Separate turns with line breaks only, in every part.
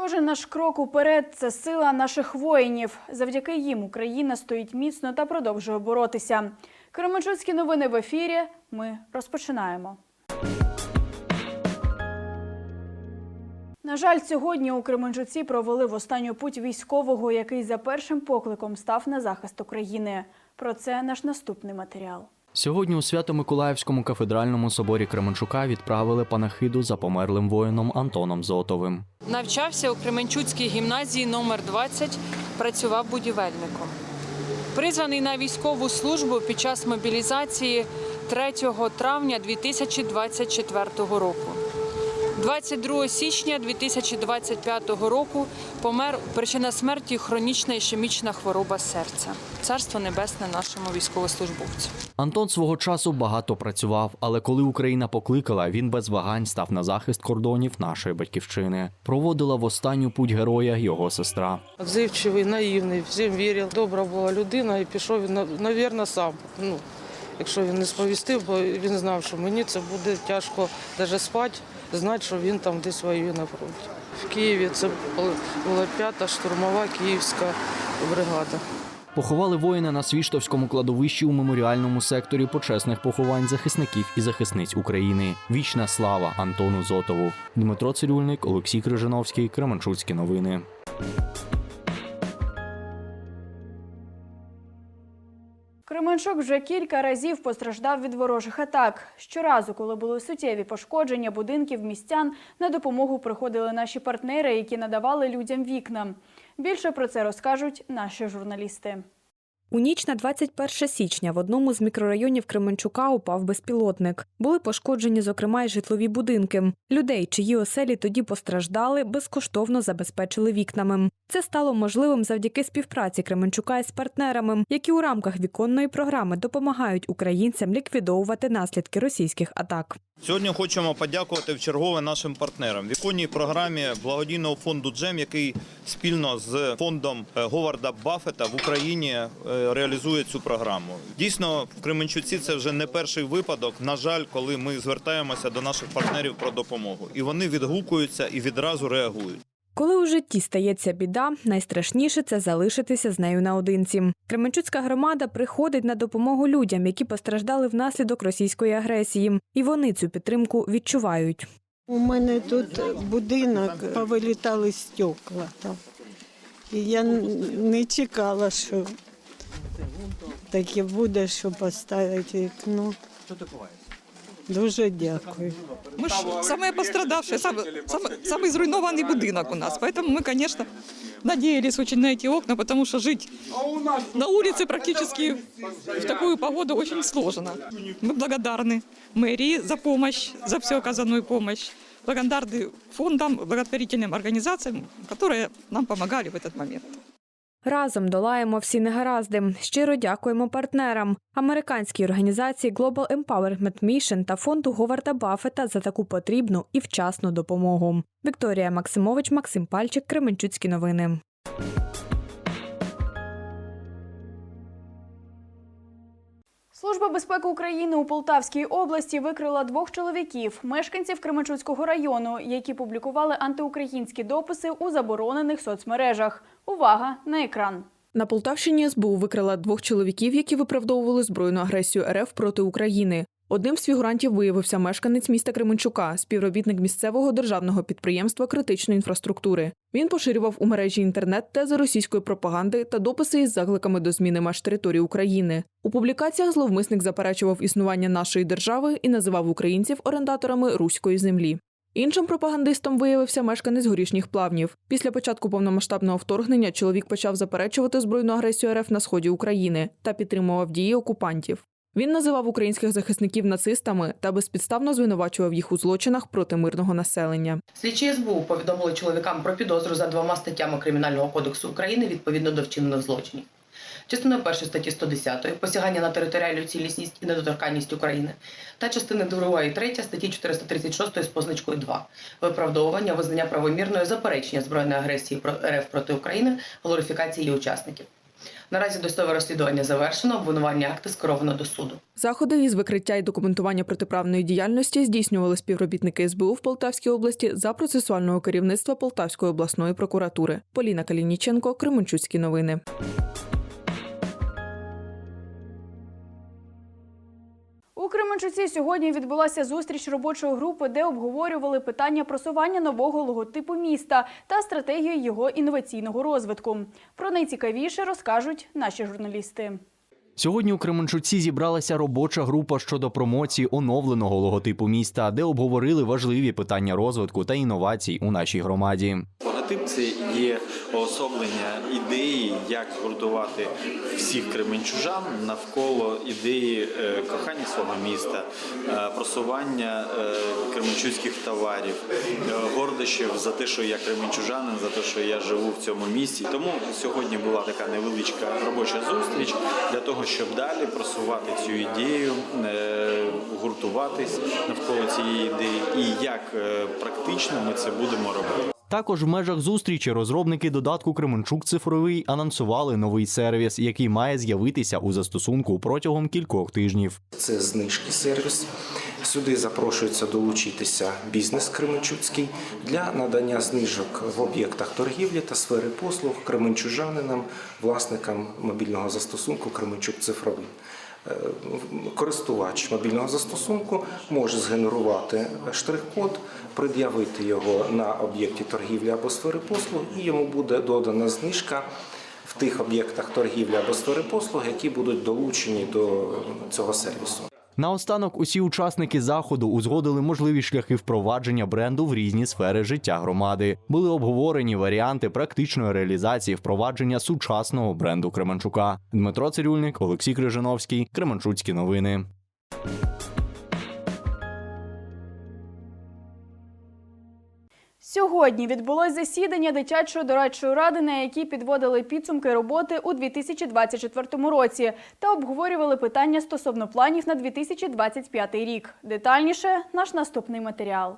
Кожен наш крок уперед це сила наших воїнів. Завдяки їм Україна стоїть міцно та продовжує боротися. Кременчуцькі новини в ефірі. Ми розпочинаємо. На жаль, сьогодні у Кременчуці провели в останню путь військового, який за першим покликом став на захист України. Про це наш наступний матеріал.
Сьогодні у Свято-Миколаївському кафедральному соборі Кременчука відправили панахиду за померлим воїном Антоном Зотовим.
Навчався у Кременчуцькій гімназії номер 20 працював будівельником. Призваний на військову службу під час мобілізації 3 травня 2024 року. 22 січня 2025 року помер причина смерті хронічна ішемічна хвороба серця. Царство небесне нашому військовослужбовцю.
Антон свого часу багато працював, але коли Україна покликала, він без вагань став на захист кордонів нашої батьківщини. Проводила в останню путь героя його сестра.
Взивчивий, наївний, всім вірив. Добра була людина і пішов він, навірно, сам. Ну, якщо він не сповістив, бо він знав, що мені це буде тяжко навіть спати, знати, що він там десь воює на фронті. В Києві це була п'ята штурмова київська бригада.
Поховали воїна на Свіштовському кладовищі у меморіальному секторі почесних поховань захисників і захисниць України. Вічна слава Антону Зотову. Дмитро Цирюльник, Олексій Крижановський, Кременчуцькі новини.
Кременчук вже кілька разів постраждав від ворожих атак. Щоразу, коли були суттєві пошкодження будинків містян, на допомогу приходили наші партнери, які надавали людям вікна. Більше про це розкажуть наші журналісти.
У ніч на 21 січня в одному з мікрорайонів Кременчука упав безпілотник. Були пошкоджені, зокрема, й житлові будинки. Людей, чиї оселі тоді постраждали, безкоштовно забезпечили вікнами. Це стало можливим завдяки співпраці Кременчука із партнерами, які у рамках віконної програми допомагають українцям ліквідовувати наслідки російських атак.
Сьогодні хочемо подякувати в чергове нашим партнерам. Віконній програмі благодійного фонду Джем, який спільно з фондом е, Говарда Баффета в Україні е, реалізує цю програму. Дійсно, в Кременчуці це вже не перший випадок. На жаль, коли ми звертаємося до наших партнерів про допомогу, і вони відгукуються і відразу реагують.
Коли у житті стається біда, найстрашніше це залишитися з нею наодинці. Кременчуцька громада приходить на допомогу людям, які постраждали внаслідок російської агресії, і вони цю підтримку відчувають.
У мене тут будинок, повилітали стекла там. І я не чекала, що таке буде, що поставити вікно. Дуже дякую.
Мы ж самые пострадавшие, самый, самый, самый зруйнованный будинок у нас. Поэтому мы, конечно, надеялись очень на эти окна, потому что жить на улице практически в такую погоду очень сложно. Мы благодарны мэрии за помощь, за всю оказанную помощь. Благодарны фондам, благотворительным организациям, которые нам помогали в этот момент.
Разом долаємо всі негаразди. Щиро дякуємо партнерам американській організації Global Empowerment Mission та фонду Говарда Баффета за таку потрібну і вчасну допомогу. Вікторія Максимович, Максим Пальчик, Кременчуцькі новини.
Служба безпеки України у Полтавській області викрила двох чоловіків, мешканців Кременчуцького району, які публікували антиукраїнські дописи у заборонених соцмережах. Увага на екран.
На Полтавщині СБУ викрила двох чоловіків, які виправдовували збройну агресію РФ проти України. Одним з фігурантів виявився мешканець міста Кременчука, співробітник місцевого державного підприємства критичної інфраструктури. Він поширював у мережі інтернет тези російської пропаганди та дописи із закликами до зміни меж території України. У публікаціях зловмисник заперечував існування нашої держави і називав українців орендаторами руської землі. Іншим пропагандистом виявився мешканець горішніх плавнів. Після початку повномасштабного вторгнення чоловік почав заперечувати збройну агресію РФ на сході України та підтримував дії окупантів. Він називав українських захисників нацистами та безпідставно звинувачував їх у злочинах проти мирного населення.
Слідчі СБУ повідомили чоловікам про підозру за двома статтями Кримінального кодексу України відповідно до вчинених злочинів. Частиною першої статті 110 посягання на територіальну цілісність і недоторканність України та частини 2 і 3 статті 436 з позначкою 2 виправдовування визнання правомірної заперечення збройної агресії РФ проти України, глорифікації її учасників. Наразі досудове розслідування завершено, обвинувальні акти скеровано до суду.
Заходи із викриття і документування протиправної діяльності здійснювали співробітники СБУ в Полтавській області за процесуального керівництва Полтавської обласної прокуратури. Поліна Калініченко, Кременчуцькі новини.
У Кременчуці сьогодні відбулася зустріч робочої групи, де обговорювали питання просування нового логотипу міста та стратегію його інноваційного розвитку. Про найцікавіше розкажуть наші журналісти.
Сьогодні у Кременчуці зібралася робоча група щодо промоції оновленого логотипу міста, де обговорили важливі питання розвитку та інновацій у нашій громаді.
Логотип це є уособлення ідеї, як згуртувати всіх кременчужан навколо ідеї е, кохання свого міста, е, просування е, кременчуцьких товарів, гордощів за те, що я кременчужанин, за те, що я живу в цьому місті. Тому сьогодні була така невеличка робоча зустріч для того, щоб далі просувати цю ідею, гуртуватись навколо цієї ідеї, і як практично ми це будемо робити.
Також в межах зустрічі розробники додатку Кременчук цифровий анонсували новий сервіс, який має з'явитися у застосунку протягом кількох тижнів.
Це знижки сервіс. Сюди запрошується долучитися бізнес Кременчуцький для надання знижок в об'єктах торгівлі та сфери послуг кременчужанинам, власникам мобільного застосунку Кременчук цифровий. Е, Користувач мобільного застосунку може згенерувати штрих-код, пред'явити його на об'єкті торгівлі або сфери послуг, і йому буде додана знижка в тих об'єктах торгівлі або сфери послуг, які будуть долучені до цього сервісу.
Наостанок усі учасники заходу узгодили можливі шляхи впровадження бренду в різні сфери життя громади. Були обговорені варіанти практичної реалізації впровадження сучасного бренду Кременчука. Дмитро Цирюльник, Олексій Крижановський, Кременчуцькі новини.
Сьогодні відбулось засідання дитячої дорадчої ради, на якій підводили підсумки роботи у 2024 році та обговорювали питання стосовно планів на 2025 рік. Детальніше наш наступний матеріал.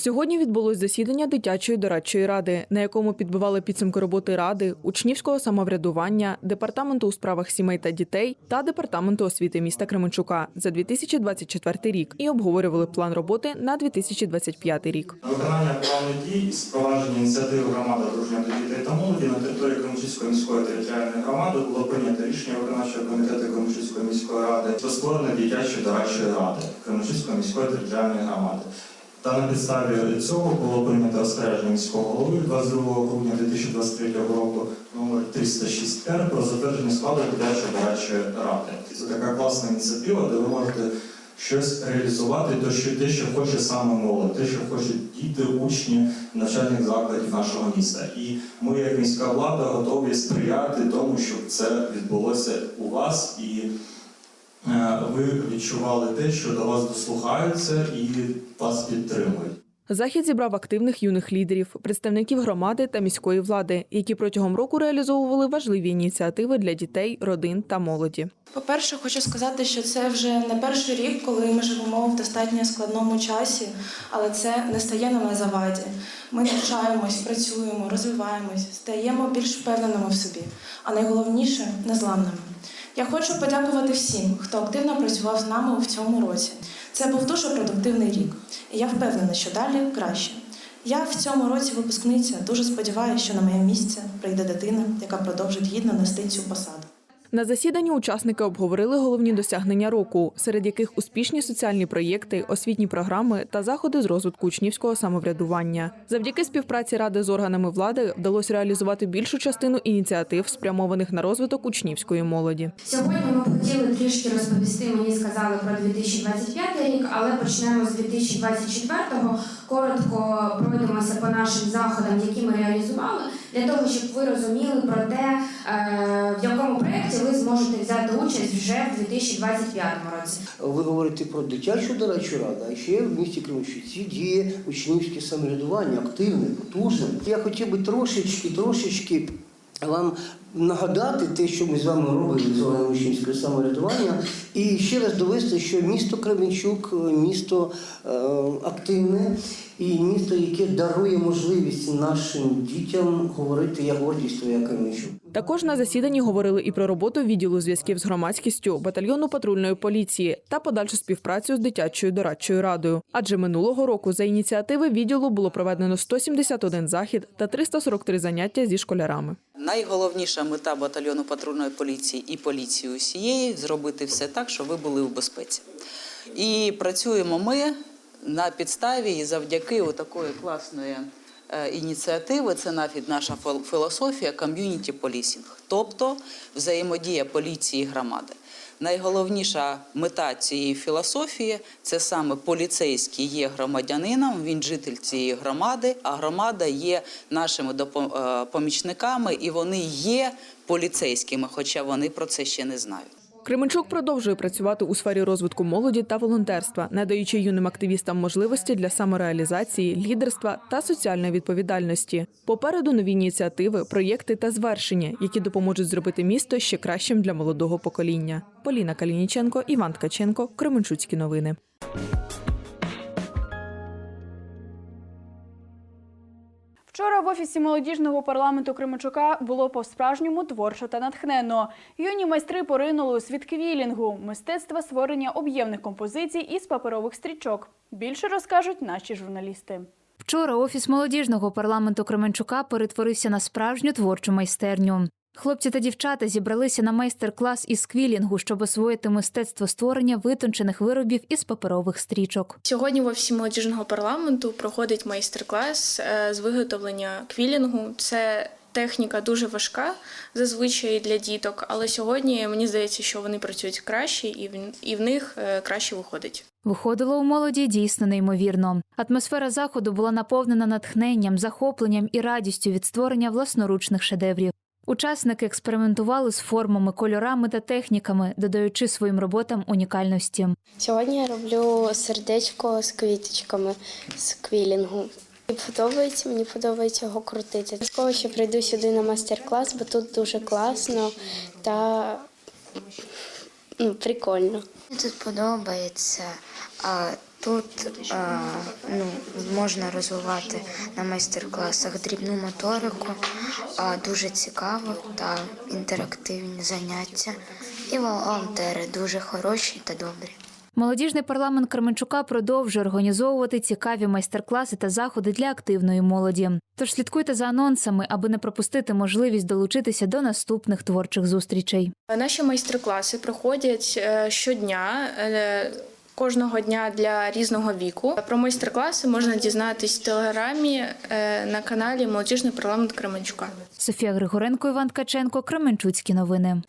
Сьогодні відбулось засідання дитячої дорадчої ради, на якому підбивали підсумки роботи ради, учнівського самоврядування, департаменту у справах сімей та дітей та департаменту освіти міста Кременчука за 2024 рік і обговорювали план роботи на 2025 рік.
Виконання плану дій з впровадження ініціативи громади дружня до дітей та молоді на території Кременчуцької міської територіальної громади було прийнято рішення виконавчого комітету Кременчуцької міської ради про створення дитячої дорадчої ради Кременчуцької міської територіальної громади. Та на підставі цього було прийнято розпорядження міського голови 22 грудня 2023 року номер 306 р про затвердження складу дитячої дорадчої ради. Це така класна ініціатива, де ви можете щось реалізувати, то що те, що хоче саме молодь, те, що хочуть діти, учні навчальних закладів нашого міста. І ми, як міська влада, готові сприяти тому, щоб це відбулося у вас, і ви відчували те, що до вас дослухаються і вас підтримують.
Захід зібрав активних юних лідерів, представників громади та міської влади, які протягом року реалізовували важливі ініціативи для дітей, родин та молоді.
По-перше, хочу сказати, що це вже не перший рік, коли ми живемо в достатньо складному часі, але це не стає нам на заваді. Ми навчаємось, працюємо, розвиваємось, стаємо більш впевненими в собі, а найголовніше незламними. Я хочу подякувати всім, хто активно працював з нами у цьому році. Це був дуже продуктивний рік, і я впевнена, що далі краще. Я в цьому році випускниця. Дуже сподіваюся, що на моє місце прийде дитина, яка продовжить гідно нести цю посаду.
На засіданні учасники обговорили головні досягнення року, серед яких успішні соціальні проєкти, освітні програми та заходи з розвитку учнівського самоврядування. Завдяки співпраці ради з органами влади вдалося реалізувати більшу частину ініціатив, спрямованих на розвиток учнівської молоді.
Сьогодні ми хотіли трішки розповісти. Мені сказали про 2025 рік, але почнемо з 2024-го. Коротко пройдемося по нашим заходам, які ми реалізували, для того, щоб ви розуміли про те, е, в якому проєкті ви зможете взяти участь вже в 2025 році.
Ви говорите про дитячу дорадчу раду, а ще в місті Кременчуці діє учнівське самоврядування, активне, потужне. Я хотів би трошечки, трошечки вам нагадати те, що ми з вами робили з органом учнівського самоврядування, і ще раз довести, що місто Кременчук місто е, активне і місто, яке дарує можливість нашим дітям говорити я гордість твоя Кременчук.
Також на засіданні говорили і про роботу відділу зв'язків з громадськістю, батальйону патрульної поліції та подальшу співпрацю з дитячою дорадчою радою. Адже минулого року за ініціативи відділу було проведено 171 захід та 343 заняття зі школярами.
Найголовніша мета батальйону патрульної поліції і поліції усієї зробити все так, щоб ви були в безпеці. І працюємо ми на підставі і завдяки такої класної е, ініціативи. Це навіть наша філ- філософія ком'юніті полісінг, тобто взаємодія поліції і громади. Найголовніша мета цієї філософії це саме поліцейський є громадянином, він житель цієї громади, а громада є нашими е, помічниками, і вони є поліцейськими, хоча вони про це ще не знають.
Кременчук продовжує працювати у сфері розвитку молоді та волонтерства, надаючи юним активістам можливості для самореалізації, лідерства та соціальної відповідальності. Попереду нові ініціативи, проєкти та звершення, які допоможуть зробити місто ще кращим для молодого покоління. Поліна Калініченко, Іван Ткаченко, Кременчуцькі новини.
Вчора в офісі молодіжного парламенту Кременчука було по-справжньому творчо та натхненно. Юні майстри поринули у світ квілінгу, мистецтва створення об'ємних композицій із паперових стрічок. Більше розкажуть наші журналісти.
Вчора офіс молодіжного парламенту Кременчука перетворився на справжню творчу майстерню. Хлопці та дівчата зібралися на майстер-клас із квілінгу, щоб освоїти мистецтво створення витончених виробів із паперових стрічок.
Сьогодні в офісі молодіжного парламенту проходить майстер-клас е, з виготовлення квілінгу. Це техніка дуже важка зазвичай для діток, але сьогодні мені здається, що вони працюють краще і в, і в них е, краще виходить.
Виходило у молоді дійсно неймовірно. Атмосфера заходу була наповнена натхненням, захопленням і радістю від створення власноручних шедеврів. Учасники експериментували з формами, кольорами та техніками, додаючи своїм роботам унікальності.
Сьогодні я роблю сердечко з квіточками з квілінгу. Мені подобається, мені подобається його крутити. Обов'язково ще прийду сюди на майстер-клас, бо тут дуже класно та ну, прикольно.
Мені Тут подобається. А тут а, ну, можна розвивати на майстер-класах дрібну моторику, а, дуже цікаво та інтерактивні заняття. І волонтери дуже хороші та добрі.
Молодіжний парламент Кременчука продовжує організовувати цікаві майстер-класи та заходи для активної молоді. Тож слідкуйте за анонсами, аби не пропустити можливість долучитися до наступних творчих зустрічей.
Наші майстер-класи проходять е, щодня. Кожного дня для різного віку про майстер-класи можна дізнатись в телеграмі е, на каналі Молодіжний парламент Кременчука.
Софія Григоренко, Іван Ткаченко, Кременчуцькі новини.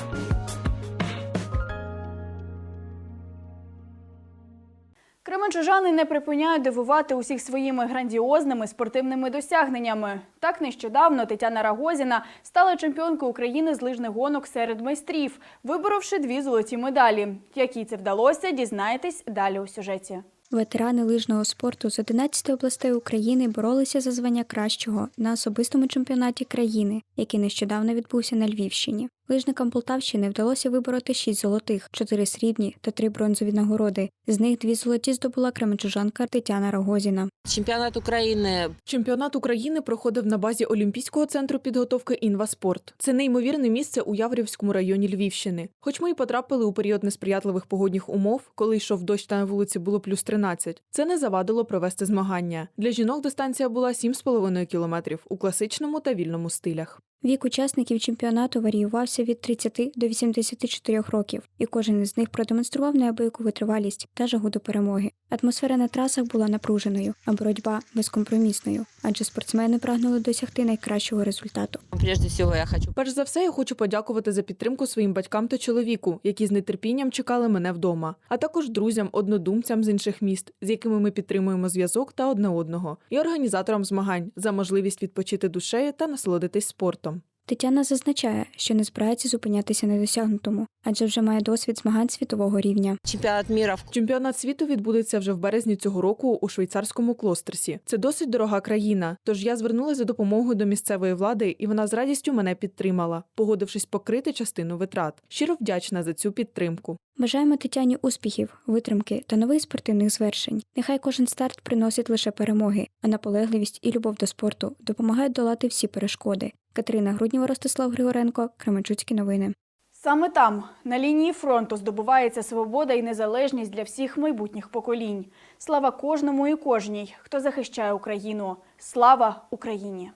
Кременчужани не припиняють дивувати усіх своїми грандіозними спортивними досягненнями. Так нещодавно Тетяна Рагозіна стала чемпіонкою України з лижних гонок серед майстрів, виборовши дві золоті медалі. Як їй це вдалося, дізнаєтесь далі у сюжеті.
Ветерани лижного спорту з 11 областей України боролися за звання кращого на особистому чемпіонаті країни, який нещодавно відбувся на Львівщині. Лижникам Полтавщини вдалося вибороти 6 золотих, 4 срібні та 3 бронзові нагороди. З них дві золоті здобула кременчужанка Тетяна Рогозіна.
Чемпіонат України. Чемпіонат України проходив на базі Олімпійського центру підготовки Інваспорт. Це неймовірне місце у Яврівському районі Львівщини. Хоч ми й потрапили у період несприятливих погодних умов, коли йшов дощ та на вулиці було плюс 13, це не завадило провести змагання. Для жінок дистанція була 7,5 кілометрів у класичному та вільному стилях.
Вік учасників чемпіонату варіювався від 30 до 84 років, і кожен із них продемонстрував неабияку витривалість та жагу до перемоги. Атмосфера на трасах була напруженою, а боротьба безкомпромісною, адже спортсмени прагнули досягти найкращого результату.
Прежде всього, я хочу перш за все, я хочу подякувати за підтримку своїм батькам та чоловіку, які з нетерпінням чекали мене вдома, а також друзям, однодумцям з інших міст, з якими ми підтримуємо зв'язок та одне одного, і організаторам змагань за можливість відпочити душею та насолодитись спортом.
Тетяна зазначає, що не збирається зупинятися на досягнутому, адже вже має досвід змагань світового рівня.
Чемпіонат міра чемпіонат світу відбудеться вже в березні цього року у швейцарському клостерсі. Це досить дорога країна. Тож я звернулася за допомогою до місцевої влади, і вона з радістю мене підтримала, погодившись покрити частину витрат. Щиро вдячна за цю підтримку.
Бажаємо Тетяні успіхів, витримки та нових спортивних звершень. Нехай кожен старт приносить лише перемоги, а наполегливість і любов до спорту допомагають долати всі перешкоди. Катерина Грудніва, Ростислав Григоренко, Кременчуцькі новини.
Саме там, на лінії фронту, здобувається свобода і незалежність для всіх майбутніх поколінь. Слава кожному і кожній, хто захищає Україну. Слава Україні!